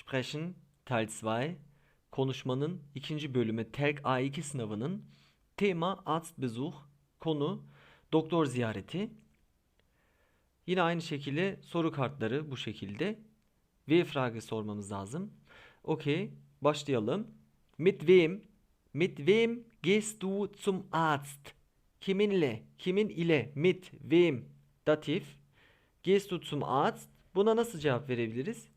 Sprechen Teil 2 konuşmanın ikinci bölümü TELK A2 sınavının tema Arztbesuch konu doktor ziyareti. Yine aynı şekilde soru kartları bu şekilde. V frage sormamız lazım. Okey başlayalım. Mit wem? Mit wem gehst du zum Arzt? Kiminle? Kimin ile? Mit wem? Datif. Gehst du zum Arzt? Buna nasıl cevap verebiliriz?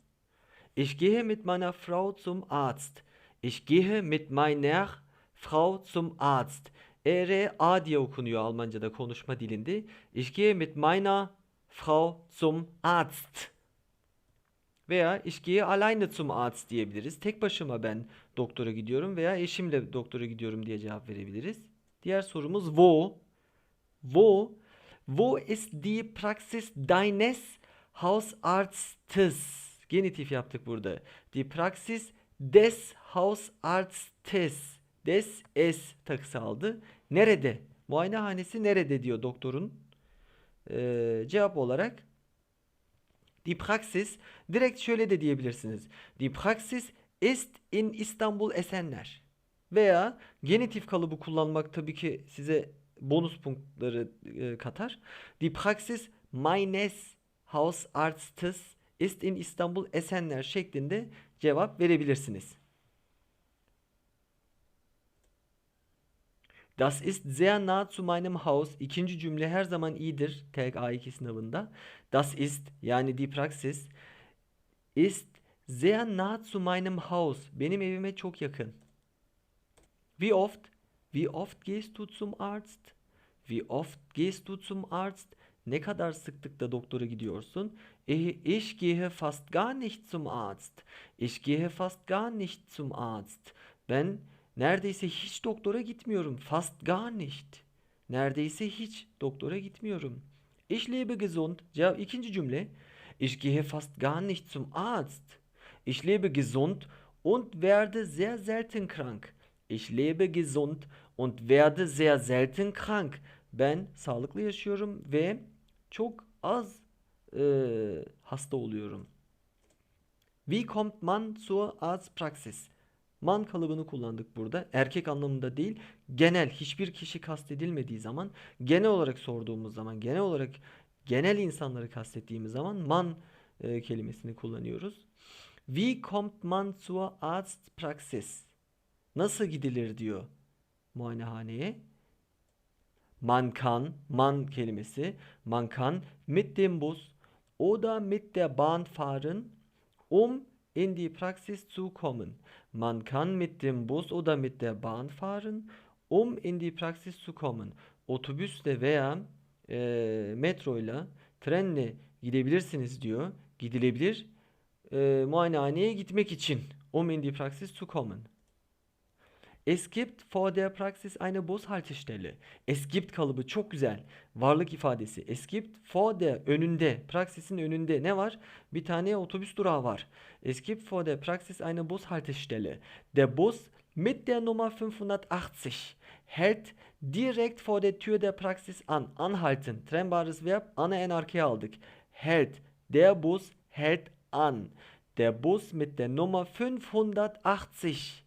Ich gehe mit meiner Frau zum Arzt. Ich gehe mit meiner Frau zum Arzt. ER A diye okunuyor Almanca'da konuşma dilinde. Ich gehe mit meiner Frau zum Arzt. Veya ich gehe alleine zum Arzt diyebiliriz. Tek başıma ben doktora gidiyorum veya eşimle doktora gidiyorum diye cevap verebiliriz. Diğer sorumuz wo? Wo? Wo ist die Praxis deines Hausarztes? Genitif yaptık burada. Die Praxis des Hausarztes. Des es takısı aldı. Nerede? Muayenehanesi nerede diyor doktorun. Ee, cevap olarak Die Praxis direkt şöyle de diyebilirsiniz. Die Praxis ist in İstanbul Esenler. Veya genitif kalıbı kullanmak tabii ki size bonus punktları e, katar. Die Praxis meines Hausarztes ist in İstanbul Esenler şeklinde cevap verebilirsiniz. Das ist sehr nah zu meinem Haus. İkinci cümle her zaman iyidir TELK A2 sınavında. Das ist yani die Praxis ist sehr nah zu meinem Haus. Benim evime çok yakın. Wie oft? Wie oft gehst du zum Arzt? Wie oft gehst du zum Arzt? Ne kadar sıklıkla doktora gidiyorsun? Ich gehe fast gar nicht zum Arzt. Ich gehe fast gar nicht zum Arzt. Ben neredeyse hiç doktora gitmiyorum. Fast gar nicht. Neredeyse hiç doktora gitmiyorum. Ich lebe gesund. Cevap ikinci cümle. Ich gehe fast gar nicht zum Arzt. Ich lebe gesund und werde sehr selten krank. Ich lebe gesund und werde sehr selten krank. Ben sağlıklı yaşıyorum ve çok az e, hasta oluyorum. Wie kommt man zur Arztpraxis? Man kalıbını kullandık burada. Erkek anlamında değil, genel hiçbir kişi kastedilmediği zaman, genel olarak sorduğumuz zaman, genel olarak genel insanları kastettiğimiz zaman man e, kelimesini kullanıyoruz. Wie kommt man zur Arztpraxis? Nasıl gidilir diyor muayenehaneye. Man kann, man kelimesi, man kann mit dem Bus oder mit der Bahn fahren, um in die Praxis zu kommen. Man kann mit dem Bus oder mit der Bahn fahren, um in die Praxis zu kommen. Otobüsle veya e, metroyla, trenle gidebilirsiniz diyor. Gidilebilir. E, muayenehaneye gitmek için. Um in die Praxis zu kommen. Es gibt vor der Praxis eine Bushaltestelle. Es gibt kalıbı çok güzel. Varlık ifadesi. Es gibt vor der önünde. Praxisin önünde ne var? Bir tane otobüs durağı var. Es gibt vor der Praxis eine Bushaltestelle. Der Bus mit der Nummer 580 hält direkt vor der Tür der Praxis an. Anhalten. Trennbares Verb. Ana en arkaya aldık. Hält. Der Bus hält an. Der Bus mit der Nummer 580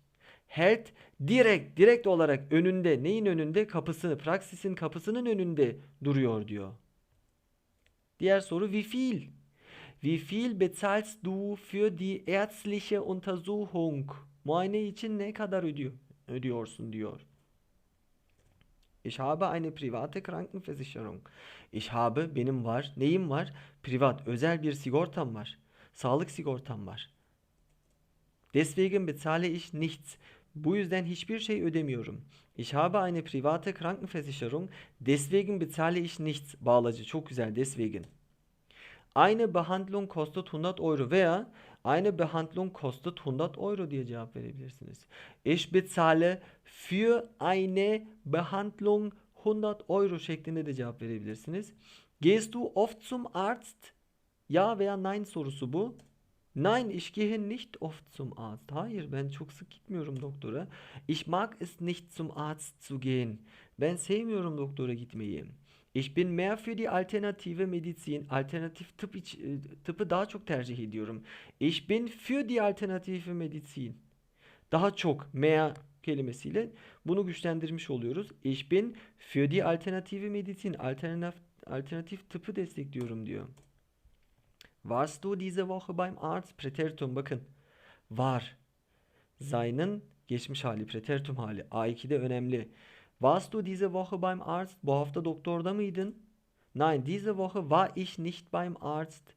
hält direkt direkt olarak önünde neyin önünde kapısını praksisin kapısının önünde duruyor diyor. Diğer soru wie viel? Wie viel bezahlst du für die ärztliche Untersuchung? Muayene için ne kadar ödüyor, ödüyorsun diyor. Ich habe eine private Krankenversicherung. Ich habe benim var. Neyim var? Privat, özel bir sigortam var. Sağlık sigortam var. Deswegen bezahle ich nichts. Bu yüzden hiçbir şey ödemiyorum. Ich habe eine private Krankenversicherung, deswegen bezahle ich nichts. Bağlacı çok güzel deswegen. Eine Behandlung kostet 100 Euro veya eine Behandlung kostet 100 Euro diye cevap verebilirsiniz. Ich bezahle für eine Behandlung 100 Euro şeklinde de cevap verebilirsiniz. Gehst du oft zum Arzt? Ya veya nein sorusu bu. Nein, ich gehe nicht oft zum Arzt. Hayır, ben çok sık gitmiyorum doktora. Ich mag es nicht zum Arzt zu gehen. Ben sevmiyorum doktora gitmeyi. Ich bin mehr für die alternative Medizin. Alternatif tıp iç, e, tıpı daha çok tercih ediyorum. Ich bin für die alternative Medizin. Daha çok mehr kelimesiyle bunu güçlendirmiş oluyoruz. Ich bin für die alternative Medizin. Alternatif, alternatif tıpı destekliyorum diyor. Warst du diese Woche beim Arzt? Präteritum bakın. Var. Seinen geçmiş hali, preteritum hali. A2'de önemli. Warst du diese Woche beim Arzt? Bu hafta doktorda mıydın? Nein, diese Woche war ich nicht beim Arzt.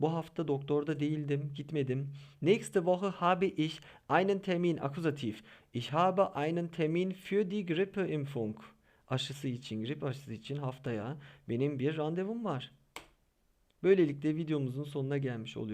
Bu hafta doktorda değildim, gitmedim. Nächste Woche habe ich einen Termin, Akkusativ. Ich habe einen Termin für die Grippeimpfung. Aşısı için, grip aşısı için haftaya benim bir randevum var. Böylelikle videomuzun sonuna gelmiş oluyoruz.